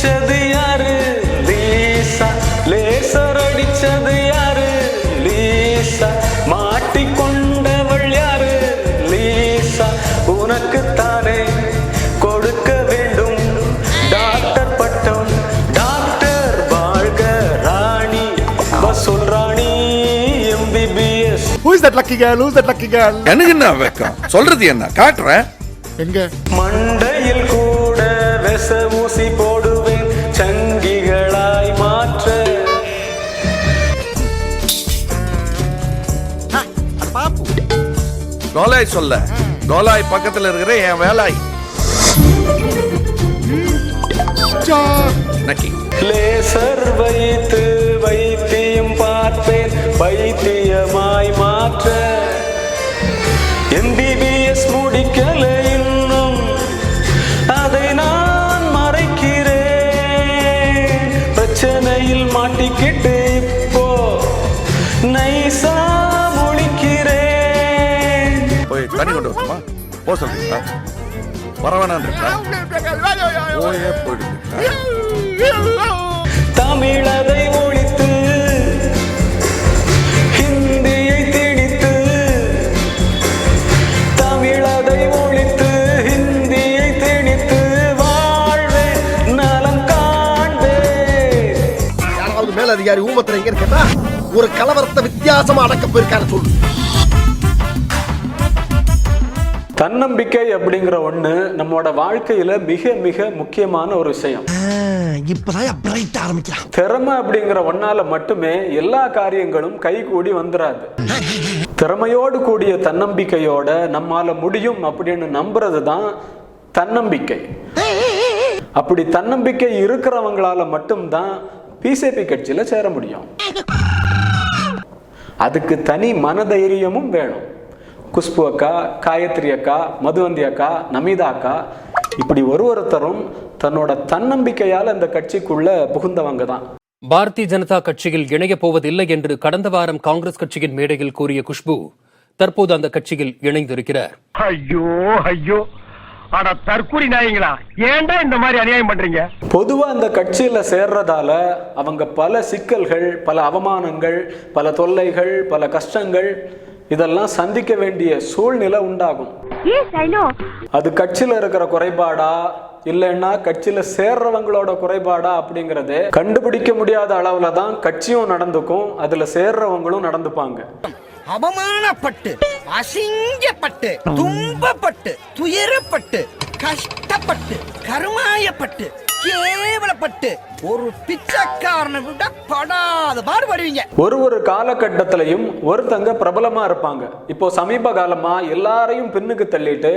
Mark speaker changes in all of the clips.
Speaker 1: அடிச்சது யாரு? Lisa laser அடிச்சது யாரு? லீசா மாட்டிக்கொண்டவள் யாரு? லீசா உனக்குத்தானே கொடுக்க வேண்டும். டாக்டர் பட்டம் டாக்டர் வாழ்க Rani. Vasool Rani MBBS
Speaker 2: Who is that lucky girl? Who's that lucky girl?
Speaker 3: எனக்கு என்ன வெக்கம்? சொல்றது என்ன? காட்டுறேன்.
Speaker 2: எங்க?
Speaker 1: மண்டையில்
Speaker 3: கோலாய் சொல்ல. கோலாய் பக்கத்துல இருக்கிற என் வேலாய்.
Speaker 1: லேசர் வைத்து வைத்தியம் பார்ப்பேன் வைத்தியமாய் மாற்ற.
Speaker 3: எந்தி வரணுமா போ சொல்றீங்களா வரவேணான்றீங்களா போயே
Speaker 1: தமிழதை ஒழித்து ஹிந்தியை திணித்து தமிழதை ஒழித்து ஹிந்தியை திணித்து வாழ்வேன் நலம் காண்பேன்
Speaker 4: யாராவது மேல அதிகாரி ஊமத்துல எங்க இருக்கா ஒரு கலவரத்தை வித்தியாசமா அடக்க போயிருக்காரு சொல்லு.
Speaker 1: தன்னம்பிக்கை அப்படிங்கிற ஒண்ணு நம்மளோட வாழ்க்கையில மிக மிக முக்கியமான ஒரு விஷயம். திறமை அப்படிங்கிற ஒன்னால மட்டுமே எல்லா காரியங்களும் கைகூடி வந்துராது. திறமையோடு கூடிய தன்னம்பிக்கையோட நம்மால முடியும் அப்படின்னு நம்புறது தான் தன்னம்பிக்கை. அப்படி தன்னம்பிக்கை இருக்கிறவங்களால மட்டும்தான் பிசிபி கட்சியில சேர முடியும். அதுக்கு தனி மனதைரியமும் வேணும். குஷ்பு அக்கா காயத்ரி அக்கா மதுவந்தி அக்கா நமிதா அக்கா இப்படி ஒரு ஒருத்தரும் தன்னோட தன்னம்பிக்கையால இந்த கட்சிக்குள்ள புகுந்தவங்க தான்.
Speaker 5: பாரதிய ஜனதா கட்சியில் இணையப் போவதில்லை என்று கடந்த வாரம் காங்கிரஸ் கட்சியின் மேடையில் கூறிய குஷ்பு தற்போது அந்த கட்சியில் இணைந்திருக்கிறார்.
Speaker 6: ஐயோ ஐயோ. அட தற்கூரி நாயங்களா. ஏன்டா இந்த மாதிரி அநியாயம் பண்றீங்க?
Speaker 1: பொதுவா இந்த கட்சியில சேர்றதால அவங்க பல சிக்கல்கள் பல அவமானங்கள் பல தொல்லைகள் பல கஷ்டங்கள் இதெல்லாம் சந்திக்க வேண்டிய சூழ்நிலை உண்டாகும்
Speaker 7: Yes, I know.
Speaker 1: அது கட்சியில இருக்கிற குறைபாடா இல்லைன்னா கட்சியில சேர்றவங்களோட குறைபாடா அப்படிங்கறது கண்டுபிடிக்க முடியாத அளவுல தான் கட்சியும் நடந்துக்கும் அதுல சேர்றவங்களும் நடந்துப்பாங்க
Speaker 8: அவமானப்பட்டு அசிங்கப்பட்டு துன்பப்பட்டு துயரப்பட்டு கஷ்டப்பட்டு கருமாயப்பட்டு கேவலப்பட்டு ஒரு பிச்சைக்காரனை விட படாத பாடுபடுவீங்க.
Speaker 1: ஒரு ஒரு காலகட்டத்திலையும் ஒருத்தங்க பிரபலமா இருப்பாங்க. இப்போ சமீப காலமா எல்லாரையும் பின்னுக்கு தள்ளிட்டு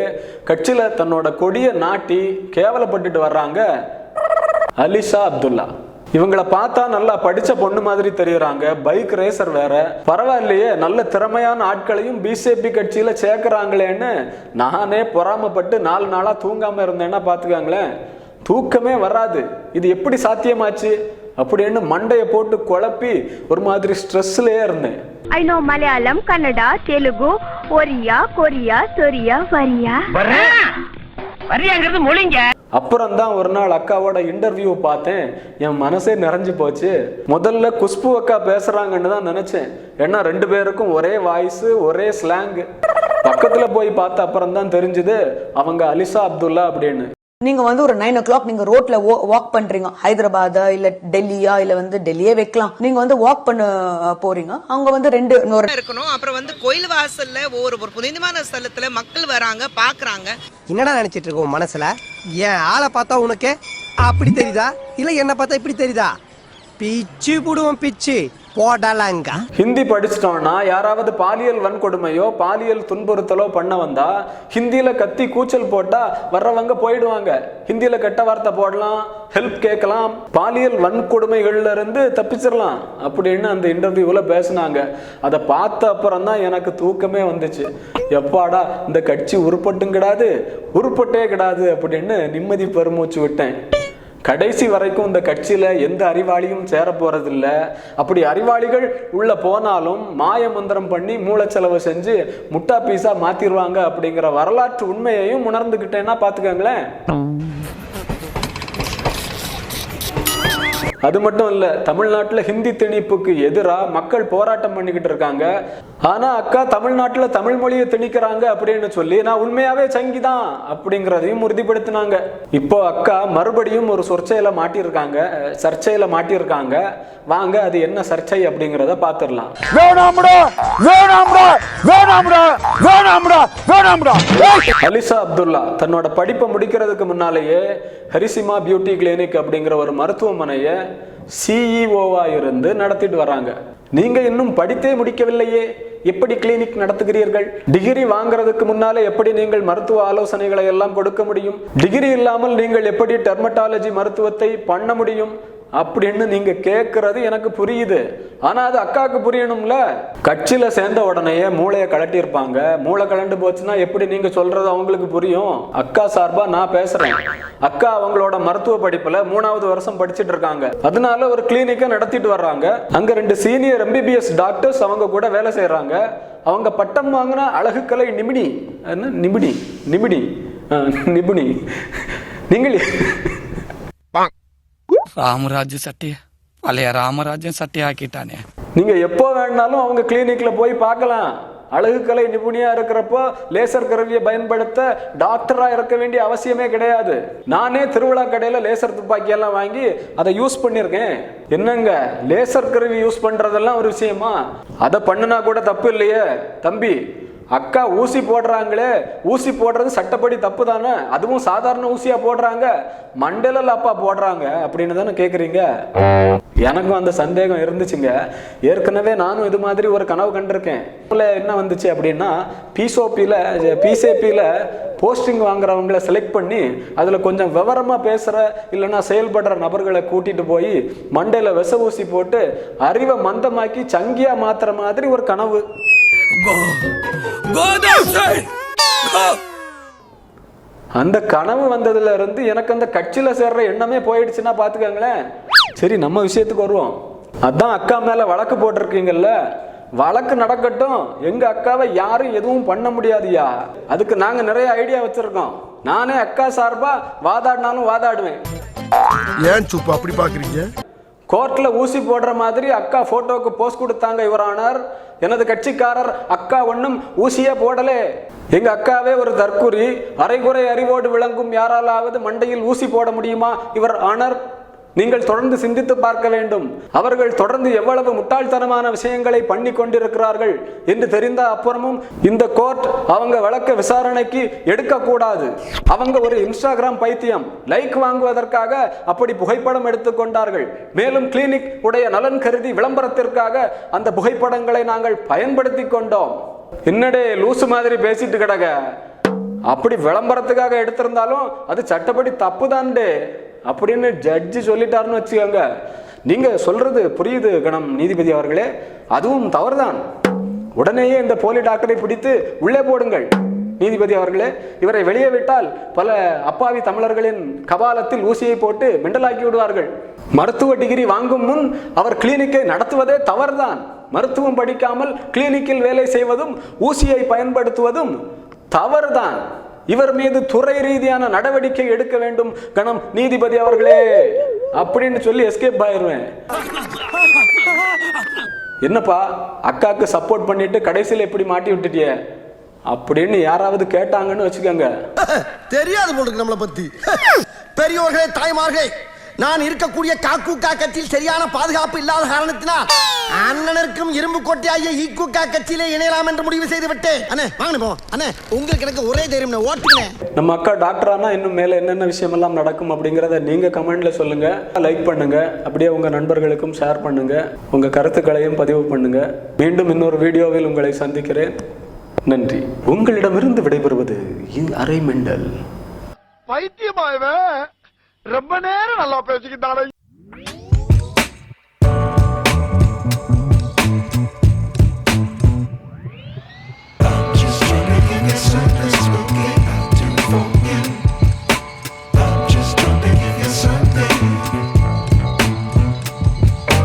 Speaker 1: கட்சியில தன்னோட கொடிய நாட்டி கேவலப்பட்டுட்டு வர்றாங்க அலிஷா அப்துல்லா. இவங்கள பார்த்தா நல்லா படிச்ச பொண்ணு மாதிரி தெரியறாங்க. பைக் ரேசர் வேற. பரவாயில்லையே நல்ல திறமையான ஆட்களையும் பிஜேபி கட்சியில சேர்க்கிறாங்களேன்னு நானே பொறாமப்பட்டு நாலு நாளா தூங்காம இருந்தேன்னா பாத்துக்காங்களேன் தூக்கமே வராது. இது எப்படி சாத்தியமாச்சு? அப்படின்னு மண்டைய போட்டு குழப்பி ஒரு மாதிரி ஸ்ட்ரெஸ்லயே இருந்தேன்.
Speaker 7: Know Malayalam, Kannada, Telugu, Oriya, Korea, Soria, Varia.
Speaker 6: வர்றேன் வரியாங்கிறது மொழிங்க.
Speaker 1: அப்புறம் தான் ஒரு நாள் அக்காவோட இன்டர்வியூ பார்த்தேன். என் மனசே நிறைஞ்சு போச்சு. முதல்ல குஷ்பு அக்கா பேசுறாங்கன்னு தான் நினைச்சேன். ஏன்னா ரெண்டு பேருக்கும் ஒரே வாய்ஸ் ஒரே ஸ்லாங் பக்கத்துல போய் பார்த்த அப்புறம் தான் தெரிஞ்சது அவங்க அலிசா அப்துல்லா அப்படின்னு.
Speaker 9: நீங்க வந்து ஒரு நைன் ஓ கிளாக் நீங்க ரோட்ல வாக் பண்றீங்க. ஹைதராபாதா இல்ல டெல்லியா இல்ல வந்து டெல்லியே வைக்கலாம். நீங்க வந்து வாக் பண்ண போறீங்க. அவங்க வந்து ரெண்டு
Speaker 8: இருக்கணும். அப்புறம் வந்து கோயில் வாசல்ல ஒரு ஒரு புனிதமான ஸ்தலத்துல மக்கள் வராங்க பாக்குறாங்க.
Speaker 4: என்னடா நினைச்சிட்டு இருக்க உன் மனசுல? ஏன் ஆளை பார்த்தா உனக்கு அப்படி தெரியுதா? இல்ல என்ன பார்த்தா இப்படி தெரியுதா? பிச்சு புடுவோம் பிச்சு. போடலாங்க.
Speaker 1: ஹிந்தி படிச்சிட்டோம்னா யாராவது பாலியல் வன்கொடுமையோ பாலியல் துன்புறுத்தலோ பண்ண வந்தா ஹிந்தியில கத்தி கூச்சல் போட்டா வர்றவங்க போயிடுவாங்க. ஹிந்தியில கெட்ட வார்த்தை போடலாம் ஹெல்ப் கேட்கலாம் பாலியல் வன்கொடுமைகள்ல இருந்து தப்பிச்சிடலாம் அப்படின்னு அந்த இன்டர்வியூல பேசினாங்க. அதை பார்த்த அப்புறம் தான் எனக்கு தூக்கமே வந்துச்சு. எப்பாடா இந்த கட்சி உருப்பட்டும் கிடாது உருப்பட்டே கிடாது அப்படின்னு நிம்மதி பெருமூச்சு விட்டேன். கடைசி வரைக்கும் இந்த கட்சியில் எந்த அறிவாளியும் சேர போகிறதில்ல அப்படி அறிவாளிகள் உள்ள போனாலும் மாய மந்திரம் பண்ணி மூளைச்செலவு செஞ்சு முட்டா பீஸா மாத்திருவாங்க அப்படிங்கிற வரலாற்று உண்மையையும் உணர்ந்துகிட்டேன்னா பார்த்துக்கோங்களேன் அது மட்டும் இல்ல தமிழ்நாட்டுல ஹிந்தி திணிப்புக்கு எதிரா மக்கள் போராட்டம் பண்ணிக்கிட்டு இருக்காங்க. ஆனா அக்கா தமிழ்நாட்டுல தமிழ் மொழியை திணிக்கிறாங்க அப்படின்னு சொல்லி நான் உண்மையாவே சங்கிதான் அப்படிங்கறதையும் உறுதிப்படுத்தினாங்க. இப்போ அக்கா மறுபடியும் ஒரு சொற்சையில மாட்டியிருக்காங்க சர்ச்சையில மாட்டியிருக்காங்க. வாங்க அது என்ன சர்ச்சை அப்படிங்கறத பாத்துடலாம்.
Speaker 6: வேணாம்டா வேணாம்டா வேணாம்டா வேணாம்டா வேணாம்டா.
Speaker 1: அலிசா அப்துல்லா தன்னோட படிப்பை முடிக்கிறதுக்கு முன்னாலேயே ஹரிசிமா பியூட்டி கிளினிக் அப்படிங்கிற ஒரு மருத்துவமனையை சிஇஓவாக இருந்து நடத்திட்டு வராங்க. நீங்க இன்னும் படித்தே முடிக்கவில்லையே. எப்படி கிளினிக் நடத்துகிறீர்கள்? டிகிரி வாங்குறதுக்கு முன்னாலே எப்படி நீங்கள் மருத்துவ ஆலோசனைகளை எல்லாம் கொடுக்க முடியும்? டிகிரி இல்லாமல் நீங்கள் எப்படி டெர்மட்டாலஜி மருத்துவத்தை பண்ண முடியும்? அப்படின்னு நீங்க கேட்கறது எனக்கு புரியுது. ஆனா அது அக்காவுக்கு புரியணும்ல? கட்சியில சேர்ந்த உடனேயே மூளையை கலட்டியிருப்பாங்க மூளை கலண்டு போச்சுன்னா எப்படி நீங்க சொல்றது அவங்களுக்கு புரியும்? அக்கா சார்பா நான் பேசுறேன். அக்கா அவங்களோட மருத்துவ படிப்புல மூணாவது வருஷம் படிச்சிட்டு இருக்காங்க. அதனால ஒரு கிளினிக்கை நடத்திட்டு வர்றாங்க. அங்க ரெண்டு சீனியர் எம்பிபிஎஸ் டாக்டர்ஸ் அவங்க கூட வேலை செய்யறாங்க அவங்க பட்டம் வாங்கின அழகுக்கலை நிமிடி. என்ன? நிமிடி. நிமிடி. நிபுணி நீங்கள்
Speaker 10: ராமராஜ்ய சட்டைய பழைய ராமராஜ்யம் சட்டையை ஆக்கிட்டானே.
Speaker 1: நீங்க எப்போ வேணாலும் அவங்க கிளினிக்ல போய் பார்க்கலாம். அழகுக்கலை நிபுணியா இருக்கிறப்போ லேசர் கருவியை பயன்படுத்த டாக்டரா இருக்க வேண்டிய அவசியமே கிடையாது. நானே திருவிழா கடையில லேசர் துப்பாக்கி எல்லாம் வாங்கி அதை யூஸ் பண்ணியிருக்கேன். என்னங்க லேசர் கருவி யூஸ் பண்றதெல்லாம் ஒரு விஷயமா? அதை பண்ணுனா கூட தப்பு இல்லையே. தம்பி அக்கா ஊசி போடுறாங்களே ஊசி போடுறது சட்டப்படி தப்பு தானே அதுவும் சாதாரண ஊசியா போடுறாங்க. மண்டல அப்பா போடுறாங்க அப்படின்னு தானே கேட்குறீங்க எனக்கும் அந்த சந்தேகம் இருந்துச்சுங்க. ஏற்கனவே நானும் இது மாதிரி ஒரு கனவு கண்டிருக்கேன். இதுல என்ன வந்துச்சு அப்படின்னா பிசோபியில் பிசேபியில் போஸ்டிங் வாங்குறவங்கள செலக்ட் பண்ணி அதில் கொஞ்சம் விவரமாக பேசுகிற இல்லைன்னா செயல்படுற நபர்களை கூட்டிகிட்டு போய் மண்டையில் விச ஊசி போட்டு அறிவை மந்தமாக்கி சங்கியாக மாத்துற மாதிரி ஒரு கனவு. அந்த கனவு வந்ததுல இருந்து எனக்கு அந்த கட்சியில சேர்ற எண்ணமே போயிடுச்சுன்னா பாத்துக்கோங்களேன். சரி நம்ம விஷயத்துக்கு வருவோம். அதான் அக்கா மேல வழக்கு போட்டிருக்கீங்கல்ல. வழக்கு நடக்கட்டும். எங்க அக்காவை யாரும் எதுவும் பண்ண முடியாதுயா அதுக்கு நாங்க நிறைய ஐடியா வச்சிருக்கோம். நானே அக்கா சார்பா வாதாடினாலும் வாதாடுவேன்.
Speaker 3: ஏன் சுப்பு அப்படி பாக்குறீங்க?
Speaker 1: கோர்ட்டில் ஊசி போடுற மாதிரி அக்கா ஃபோட்டோவுக்கு போஸ்ட் கொடுத்தாங்க இவரானார். எனது கட்சிக்காரர் அக்கா ஒன்றும் ஊசியே போடலே. எங்கள் அக்காவே ஒரு தற்குறி அரைகுறை அறிவோடு விளங்கும் யாராலாவது மண்டையில் ஊசி போட முடியுமா? இவர் ஆனர். நீங்கள் தொடர்ந்து சிந்தித்து பார்க்க வேண்டும். அவர்கள் தொடர்ந்து எவ்வளவு முட்டாள்தனமான விஷயங்களை பண்ணி கொண்டிருக்கிறார்கள் என்று தெரிந்த அப்புறமும் இந்த கோர்ட் அவங்க வழக்க விசாரணைக்கு எடுக்கக்கூடாது. அவங்க ஒரு இன்ஸ்டாகிராம் பைத்தியம். லைக் வாங்குவதற்காக அப்படி புகைப்படம் எடுத்துக்கொண்டார்கள் மேலும் கிளினிக் உடைய நலன் கருதி விளம்பரத்திற்காக அந்த புகைப்படங்களை நாங்கள் பயன்படுத்தி கொண்டோம். என்னடே லூசு மாதிரி பேசிட்டு கிடக்க? அப்படி விளம்பரத்துக்காக எடுத்திருந்தாலும் அது சட்டப்படி தப்பு அப்படின்னு ஜட்ஜி சொல்லிட்டாருன்னு வச்சுக்கோங்க. நீங்க சொல்றது புரியுது கணம் நீதிபதி அவர்களே. அதுவும் தவறுதான். உடனேயே இந்த போலி டாக்டரை பிடித்து உள்ளே போடுங்கள். நீதிபதி அவர்களே இவரை வெளியே விட்டால் பல அப்பாவி தமிழர்களின் கபாலத்தில் ஊசியை போட்டு மெண்டலாக்கி விடுவார்கள். மருத்துவ டிகிரி வாங்கும் முன் அவர் கிளினிக்கை நடத்துவதே தவறுதான். மருத்துவம் படிக்காமல் கிளினிக்கில் வேலை செய்வதும் ஊசியை பயன்படுத்துவதும் தவறுதான். இவர் மீது துறை ரீதியான நடவடிக்கை எடுக்க வேண்டும். கணம் நீதிபதி அவர்களே அப்படின்னு சொல்லி எஸ்கேப் ஆயிருவேன். என்னப்பா அக்காக்கு சப்போர்ட் பண்ணிட்டு கடைசியில் எப்படி மாட்டி விட்டுட்டிய? அப்படின்னு யாராவது கேட்டாங்கன்னு வச்சுக்கோங்க.
Speaker 4: தெரியாது போல நம்மளை பத்தி. பெரியோர்களே தாய்மார்களே நான் இருக்கக்கூடிய காக்கூக்கா கட்சியில் சரியான பாதுகாப்பு இல்லாத காரணத்தினால் அண்ணனருக்கும் இரும்பு கொட்டையாகிய ஈக்குக்கா கட்சியிலே இணையலாம் என்று முடிவு செய்து விட்டேன் அண்ணே வாங்க போ. அண்ணே உங்களுக்கு எனக்கு ஒரே தைரியம் ஓட்டுனேன்
Speaker 1: நம்ம அக்கா டாக்டரானா இன்னும் மேலே என்னென்ன விஷயமெல்லாம் நடக்கும் அப்படிங்கிறத நீங்கள் கமெண்ட்ல சொல்லுங்க. லைக் பண்ணுங்க. அப்படியே உங்கள் நண்பர்களுக்கும் ஷேர் பண்ணுங்க. உங்கள் கருத்துக்களையும் பதிவு பண்ணுங்க. மீண்டும் இன்னொரு வீடியோவில் உங்களை சந்திக்கிறேன். நன்றி. உங்களிடமிருந்து விடைபெறுவது இ- அரை மெண்டல்.
Speaker 6: பைத்தியமா இவன் ரொம்ப நேரம் நல்லா பேசிக்கிட்டான